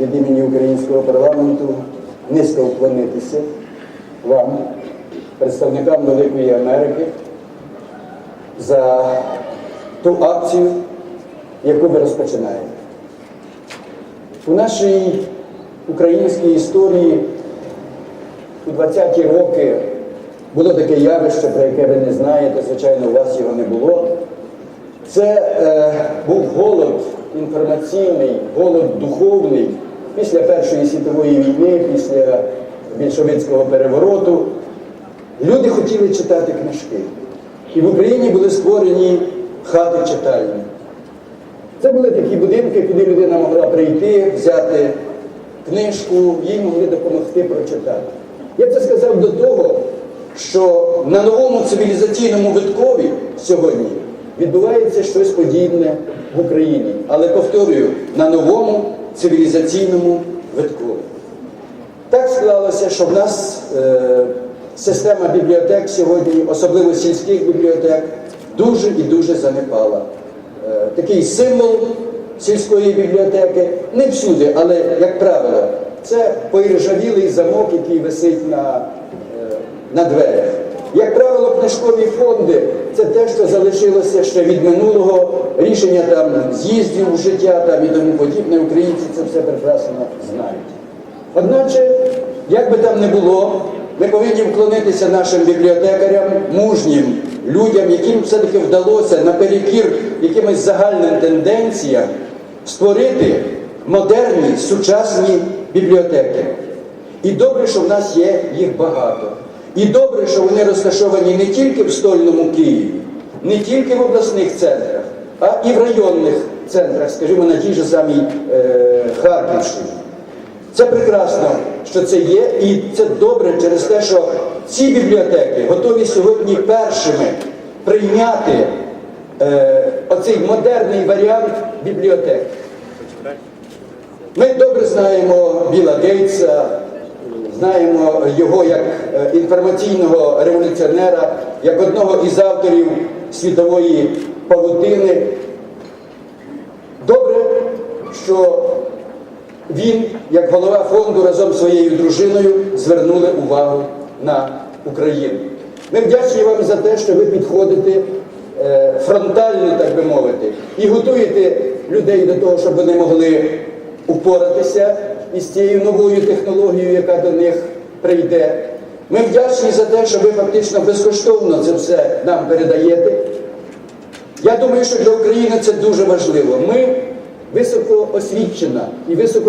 від імені українського парламенту низько вклонитися вам, представникам Великої Америки, за ту акцію, яку ви розпочинаєте. У нашій українській історії у 20-ті роки було таке явище, про яке ви не знаєте, звичайно, у вас його не було. Це е, був голод інформаційний, голод духовний після Першої світової війни, після більшовицького перевороту. Люди хотіли читати книжки. І в Україні були створені хати читальні. Це були такі будинки, куди людина могла прийти, взяти книжку, їй могли допомогти прочитати. Я це сказав до того, що на новому цивілізаційному виткові сьогодні відбувається щось подібне в Україні. Але повторюю, на новому цивілізаційному виткові. Так склалося, що в нас е, система бібліотек сьогодні, особливо сільських бібліотек, дуже і дуже занепала. Е, такий символ сільської бібліотеки не всюди, але, як правило, це поіржавілий замок, який висить на, е, на дверях. Як правило, книжкові фонди це те, що залишилося ще від минулого рішення там з'їздів у життя там, і тому подібне. Українці це все прекрасно знають. Одначе, як би там не було, ми повинні вклонитися нашим бібліотекарям, мужнім людям, яким все-таки вдалося наперекір якимось загальним тенденціям створити модерні сучасні бібліотеки. І добре, що в нас є їх багато. І добре, що вони розташовані не тільки в стольному Києві, не тільки в обласних центрах, а і в районних центрах, скажімо, на тій же самій е, Харківщині. Це прекрасно, що це є, і це добре через те, що ці бібліотеки готові сьогодні першими прийняти е, оцей модерний варіант бібліотек. Ми добре знаємо Біла Гейтса, знаємо його як е, інформаційного революціонера, як одного із авторів світової павутини. Добре, що він, як голова фонду разом з своєю дружиною, звернули увагу на Україну. Ми вдячні вам за те, що ви підходите е, фронтально, так би мовити, і готуєте людей до того, щоб вони могли упоратися із цією новою технологією, яка до них прийде. Ми вдячні за те, що ви фактично безкоштовно це все нам передаєте. Я думаю, що для України це дуже важливо. Ми високо освічена і високо